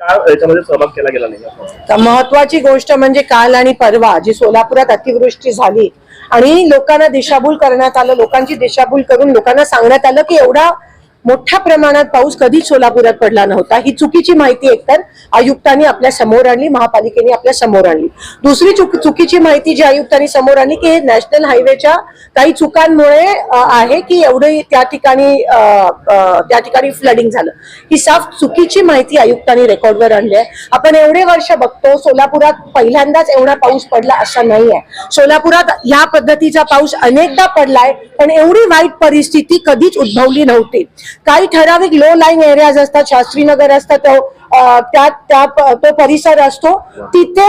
का याच्यामध्ये सहभाग केला गेला नाही. तर महत्वाची गोष्ट म्हणजे काल आणि परवा जी सोलापुरात अतिवृष्टी झाली आणि लोकांना दिशाभूल करण्यात आलं लोकांची दिशाभूल करून लोकांना सांगण्यात आलं की एवढा मोठ्या प्रमाणात पाऊस कधीच सोलापुरात पडला नव्हता. ही चुकीची माहिती एकतर आयुक्तांनी आपल्यासमोर आणली महापालिकेने आपल्यासमोर आणली. दुसरी चुक चुकीची माहिती जी आयुक्तांनी समोर आणली की हे नॅशनल हायवेच्या काही चुकांमुळे आहे की एवढे त्या ठिकाणी त्या ठिकाणी फ्लडिंग झालं. ही साफ चुकीची माहिती आयुक्तांनी रेकॉर्डवर आणली आहे. आपण एवढे वर्ष बघतो सोलापुरात पहिल्यांदाच एवढा पाऊस पडला असा नाहीये सोलापुरात ह्या पद्धतीचा पाऊस अनेकदा पडलाय पण एवढी वाईट परिस्थिती कधीच उद्भवली नव्हती. काही ठराविक लो लाईन एरियाज असतात शास्त्रीनगर असतात त्या त्या तो परिसर असतो. तिथे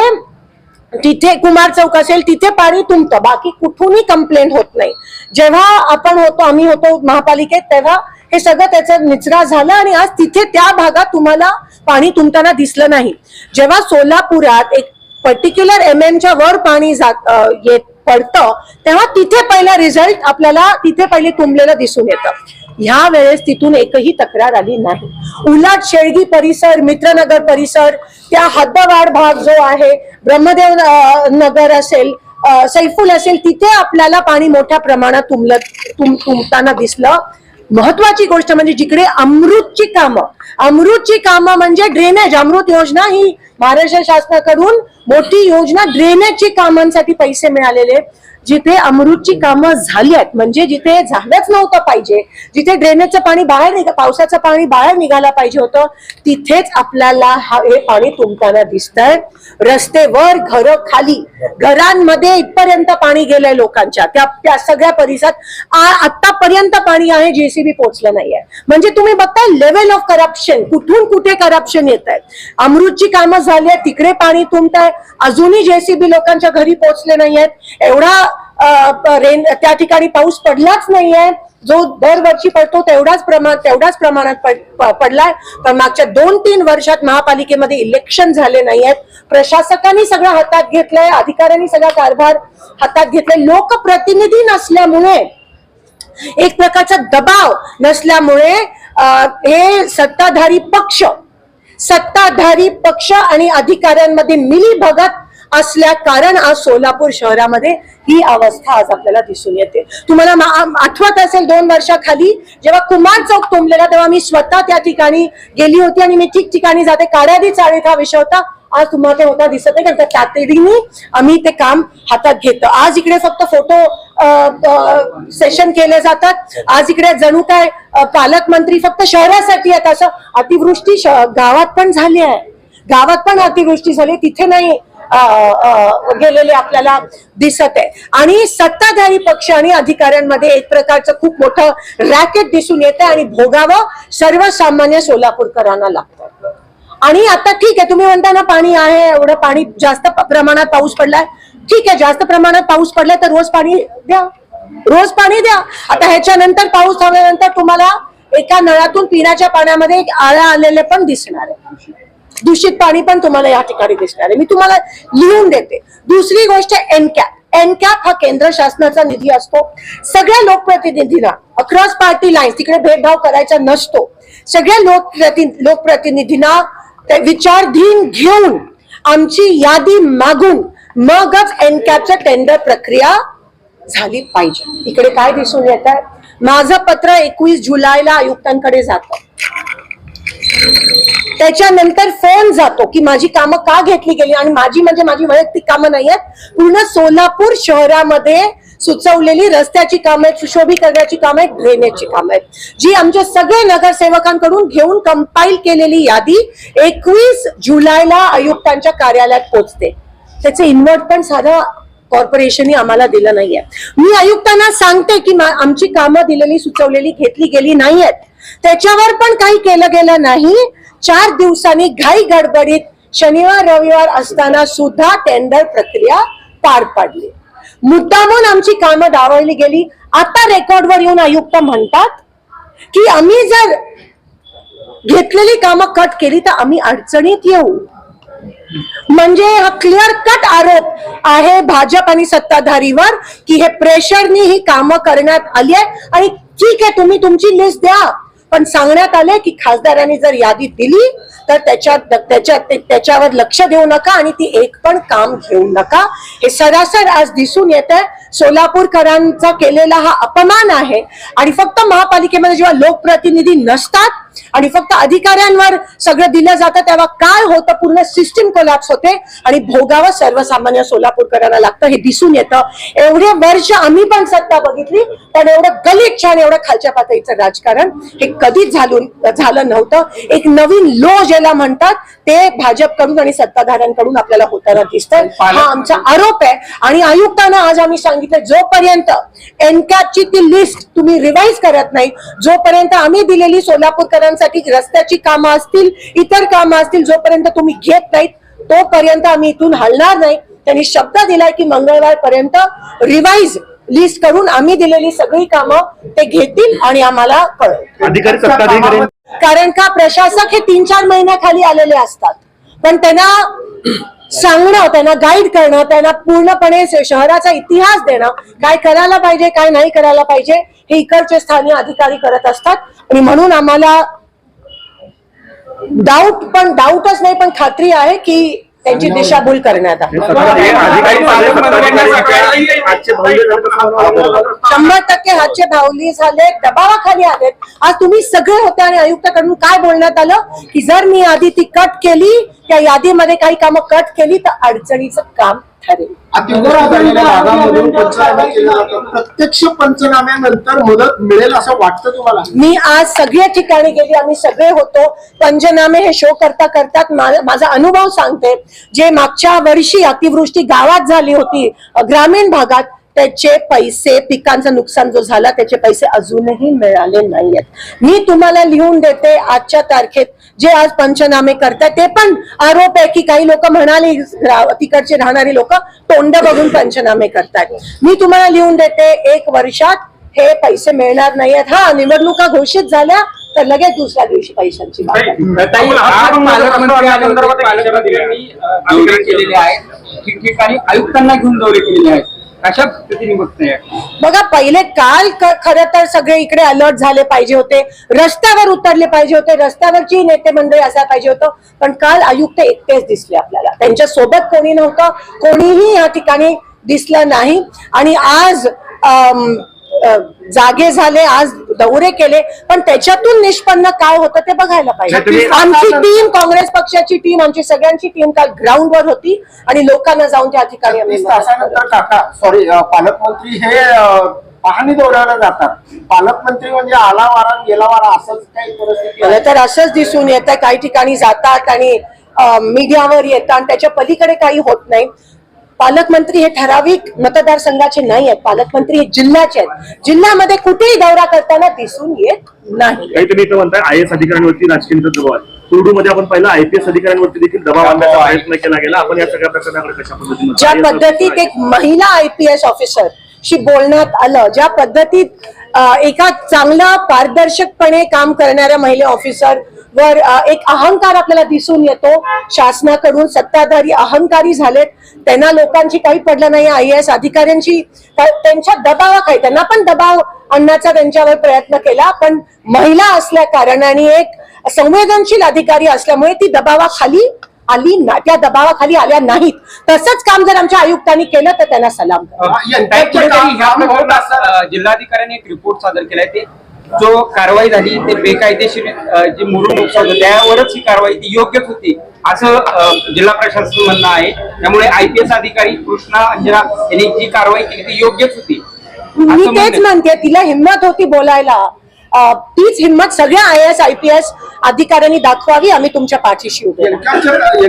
तिथे कुमार चौक असेल तिथे पाणी तुंबतं. बाकी कुठूनही कंप्लेंट होत नाही. जेव्हा आपण होतो आम्ही होतो महापालिकेत तेव्हा हे सगळं त्याचा निचरा झाला आणि आज तिथे त्या भागात तुम्हाला पाणी तुंबताना दिसलं नाही. जेव्हा सोलापुरात एक पर्टिक्युलर एम एमच्या वर पाणी जात येत पडतं तेव्हा तिथे पहिला रिझल्ट आपल्याला तिथे पहिले तुंबलेलं दिसून येतं. ह्या वेळेस तिथून एकही तक्रार आली नाही. उलाट शेळगी परिसर मित्रनगर परिसर त्या हद्दवाड भाग जो आहे ब्रह्मदेव नगर असेल सैफुल असेल तिथे आपल्याला पाणी मोठ्या प्रमाणात तुंबलं तुम तुंबताना दिसलं. महत्वाची गोष्ट म्हणजे जिकडे अमृतची कामं अमृतची कामं म्हणजे ड्रेनेज अमृत योजना ही महाराष्ट्र शासनाकडून मोठी योजना ड्रेनेजची कामांसाठी पैसे मिळालेले. जिथे अमृतची कामं झाली आहेत म्हणजे जिथे झालंच नव्हतं पाहिजे जिथे ड्रेनेजचं पाणी बाहेर निघा पावसाचं पाणी बाहेर निघायला पाहिजे होतं तिथेच आपल्याला हा हे पाणी तुंबताना दिसतंय. रस्तेवर घर खाली. घरांमध्ये इथपर्यंत पाणी गेलंय लोकांच्या. त्या त्या सगळ्या परिसरात आतापर्यंत पाणी आहे जेसीबी पोहोचलं नाहीये. म्हणजे तुम्ही बघताय लेवल ऑफ करप्शन कुठून कुठे करप्शन येत आहे अमृतची कामं झाली आहे तिकडे पाणी तुंबत आहे अजूनही जेसीबी लोकांच्या घरी पोहोचले नाहीयेत. एवढा रेन त्या ठिकाणी पाऊस पडलाच नाहीये. जो दरवर्षी पडतो तेवढाच प्रमाण तेवढाच प्रमाणात पडलाय. पण मागच्या दोन तीन वर्षात महापालिकेमध्ये इलेक्शन झाले नाहीयेत. प्रशासकांनी सगळं हातात घेतलंय अधिकाऱ्यांनी सगळा कारभार हातात घेतलाय. लोकप्रतिनिधी नसल्यामुळे एक प्रकारचा दबाव नसल्यामुळे हे सत्ताधारी पक्ष सत्ताधारी पक्ष आणि अधिकाऱ्यांमध्ये मिली भगत असल्या कारण आज सोलापूर शहरामध्ये ही अवस्था आज आपल्याला दिसून येते. तुम्हाला आठवत असेल दोन वर्षाखाली जेव्हा कुमार चौक तुंबलेला तेव्हा मी स्वतः त्या ठिकाणी गेली होती आणि मी ठिकठिकाणी जाते. काळ्यादी चाळीत हा विषय होता. आज तुम्हाला ते होता दिसत नाही कारण त्या तातडीने आम्ही ते काम हातात घेतो आज इकडे फक्त फोटो सेशन केले जातात. आज इकडे जणू काय पालकमंत्री फक्त शहरासाठी आहेत. असं अतिवृष्टी गावात पण झाली आहे. गावात पण अतिवृष्टी झाली. तिथे नाही गेलेले आपल्याला दिसत आहे. आणि सत्ताधारी पक्ष आणि अधिकाऱ्यांमध्ये एक प्रकारचं खूप मोठं रॅकेट दिसून येतं आणि भोगावं सर्वसामान्य सोलापूरकरांना लागतं आणि आता ठीक आहे तुम्ही म्हणता ना पाणी आहे एवढं पाणी जास्त प्रमाणात पाऊस पडलाय. ठीक आहे जास्त प्रमाणात पाऊस पडलाय तर रोज पाणी द्या. रोज पाणी द्या. आता ह्याच्यानंतर पाऊस थांबल्यानंतर तुम्हाला एका नळातून पिण्याच्या पाण्यामध्ये एक आळा आलेले पण दिसणार आहे. दूषित पाणी पण तुम्हाला या ठिकाणी दिसणार आहे. मी तुम्हाला लिहून देते. दुसरी गोष्ट एनकॅप एनकॅप हा केंद्र शासनाचा निधी असतो. सगळ्या लोकप्रतिनिधींना अक्रॉस पार्टी लाईन्स तिकडे भेदभाव करायचा नसतो. सगळ्या लोकप्रति लोकप्रतिनिधींना ते विचारधीन घेऊन आमची यादी मागून मगच एनकॅपच्या टेंडर प्रक्रिया झाली पाहिजे. इकडे काय दिसून येत आहे माझं पत्र एकवीस जुलैला आयुक्तांकडे जातं. त्याच्यानंतर फोन जातो की माझी कामं का घेतली गेली? आणि माझी म्हणजे माझी वैयक्तिक कामं नाही आहेत पूर्ण सोलापूर शहरामध्ये सुचवलेली रस्त्याची कामं आहेत सुशोभीकरणाची कामं आहेत ड्रेनेजची कामं आहेत. जी आमच्या सगळे नगरसेवकांकडून घेऊन कंपाईल केलेली यादी एकवीस जुलैला आयुक्तांच्या कार्यालयात पोहोचते त्याचे इन्व्हर्ट पण साधा कॉर्पोरेशन आम्हाला दिलं नाहीये. मी आयुक्तांना सांगते की आमची कामं दिलेली सुचवलेली घेतली गेली नाहीयेत. त्याच्यावर पण काही केलं गेलं नाही. चार दिवसांनी घाई गडबडीत शनिवार रविवार असताना सुद्धा टेंडर प्रक्रिया पार पाडली. मुद्दामून आमची कामं डावळली गेली. आता रेकॉर्डवर येऊन आयुक्त म्हणतात की आम्ही जर घेतलेली कामं कट केली तर आम्ही अडचणीत येऊ. म्हणजे हा क्लिअर कट आरोप आहे भाजप आणि सत्ताधारीवर की हे प्रेशरनी ही कामं करण्यात आली आहे. आणि ठीक आहे तुम्ही तुमची लिस्ट द्या. पण सांगण्यात आलंय की खासदारांनी जर यादी दिली तर त्याच्यात त्याच्यात ते- त्याच्यावर लक्ष देऊ नका आणि ती एक पण काम घेऊ नका. हे सरासर आज दिसून येत आहे सोलापूरकरांचा केलेला हा अपमान आहे. आणि फक्त महापालिकेमध्ये जेव्हा लोकप्रतिनिधी नसतात आणि फक्त अधिकाऱ्यांवर सगळं दिलं जातं तेव्हा काय होतं? पूर्ण सिस्टीम कोलॅप्स होते. आणि भोगावं सर्वसामान्य सोलापूरकरांना लागतं हे दिसून येतं. एवढे वर्ष आम्ही पण सत्ता बघितली पण एवढं गलिच्छ आणि एवढं खालच्या पातळीचं राजकारण हे कधीच झालून झालं नव्हतं. एक नवीन लो ज्याला म्हणतात ते भाजपकडून आणि सत्ताधाऱ्यांकडून आपल्याला होताना दिसतंय. हा आमचा आरोप आहे. आणि आयुक्तांना आज आम्ही सांगितलं जोपर्यंत एनकॅपची ती लिस्ट तुम्ही रिवाईज करत नाही जोपर्यंत आम्ही दिलेली सोलापूरकरांसाठी रस्त्याची कामं असतील इतर कामं असतील जोपर्यंत तुम्ही घेत नाहीत तोपर्यंत आम्ही इथून हलणार नाही. त्यांनी शब्द दिलाय की मंगळवार पर्यंत रिवाईज लिस्ट करून आम्ही दिलेली सगळी कामं ते घेतील आणि आम्हाला कळेल. सत्ताधिकारी कारण का प्रशासक हे तीन चार महिन्याखाली आलेले असतात. पण त्यांना सांगणं त्यांना गाईड करणं त्यांना पूर्णपणे शहराचा इतिहास देणं काय करायला पाहिजे काय नाही करायला पाहिजे हे इकडचे स्थानीय अधिकारी करत असतात. आणि म्हणून आम्हाला डाऊट पण डाऊटच नाही पण खात्री आहे की त्यांची दिशाभूल करण्यात. शंभर टक्के हातचे भावली झाले दबावाखाली आलेत. आज तुम्ही सगळे होते आणि आयुक्ताकडून काय बोलण्यात आलं? की जर मी आधी ती कट केली त्या यादीमध्ये काही कामं कट केली तर अडचणीचं काम ठरेल अतिवर आढळलेल्या भागामधून पंचनामे केले जातात प्रत्यक्ष पंचनाम्यानंतर मदत मिळेल असं वाटतं तुम्हाला? मी आज सगळ्या ठिकाणी गेली आम्ही सगळे होतो. पंचनामे हे शो करता करतात माझा अनुभव सांगते. जे मागच्या वर्षी अतिवृष्टी गावात झाली होती ग्रामीण भागात त्याचे पैसे पिकांचं नुकसान जो झाला त्याचे पैसे अजूनही मिळाले नाहीयेत. मी तुम्हाला लिहून देते आजच्या तारखेत जे आज पंचनामे करतात ते पण आरोप आहे की काही लोक म्हणाले तिकडचे राहणारी लोक तोंड बघून पंचनामे करतात. मी तुम्हाला लिहून देते एक वर्षात हे पैसे मिळणार नाहीयेत. हा निवडणुका घोषित झाल्या तर लगेच दुसऱ्या दिवशी पैशांची पालकमंत्र्यांनी केलेले ठिकठिकाणी आयुक्तांना घेऊन दौरे केलेले आहेत. कशा पद्धतीने बघताय. बघा पहिले काल खर तर सगळे इकडे अलर्ट झाले पाहिजे होते. रस्त्यावर उतरले पाहिजे होते. रस्त्यावरची नेते मंडळी असायला पाहिजे होतं. पण काल आयुक्त एकटेच दिसले आपल्याला. त्यांच्यासोबत कोणी नव्हतं. कोणीही या ठिकाणी दिसलं नाही. आणि आज जागे झाले आज दौरे केले पण त्याच्यातून निष्पन्न काय होतं ते बघायला पाहिजे. आमची टीम काँग्रेस पक्षाची टीम आमची सगळ्यांची टीम काल ग्राउंडवर होती आणि लोकांना जाऊन त्या ठिकाणी सॉरी पालकमंत्री हे पाहणी दौऱ्याला जातात. पालकमंत्री म्हणजे आला वारा गेला वारा असंच काही मला तर असंच दिसून येत काही ठिकाणी जातात आणि मीडियावर येतात आणि त्याच्या पलीकडे काही होत नाही. पालकमंत्री हे ठराविक मतदारसंघाचे नाही आहेत पालकमंत्री हे जिल्ह्याचे आहेत. जिल्ह्यामध्ये कुठेही दौरा करताना दिसून येत नाही. काही तुम्ही इथं म्हणताय आय एस अधिकाऱ्यांवरती राजकीय दबाव आहे. आपण पहिला आयपीएस अधिकाऱ्यांवरती देखील दबाव आणण्याचा प्रयत्न केला गेला. आपण या सगळ्या प्रकरणाकडे कशा पद्धतीने ज्या? पद्धतीत एक महिला आय पी एस ऑफिसर शी बोलण्यात आलं ज्या पद्धतीत एका चांगला पारदर्शकपणे काम करणाऱ्या महिला ऑफिसर वर एक अहंकार आपल्याला दिसून येतो. शासनाकडून सत्ताधारी अहंकारी झालेत. त्यांना लोकांची काही पडलं नाही आय एस अधिकाऱ्यांची त्या- त्यांच्या दबावाखाली त्यांना पण दबाव आणण्याचा त्यांच्यावर प्रयत्न केला पण महिला असल्या कारणाने एक संवेदनशील अधिकारी असल्यामुळे ती दबावाखाली आली ना त्या दबावाखाली आल्या नाहीत. तसंच काम जर आमच्या आयुक्तांनी केलं तर त्यांना सलाम जिल्हाधिकाऱ्यांनी एक रिपोर्ट सादर केलाय ते जो कारवाई झाली ते बेकायदेशीर जी मुरुम उपसवलं त्यावरच ही कारवाई ती योग्यच होती असं जिल्हा प्रशासन म्हणणं आहे. त्यामुळे आयपीएस अधिकारी कृष्णा अंजना यांनी जी कारवाई केली ती योग्यच होती. मी तेच म्हणते. तिला हिंमत होती बोलायला. तीच हिंमत सगळ्या I S I P S अधिकाऱ्यांनी दाखवावी आम्ही तुमच्या पाठीशी उभे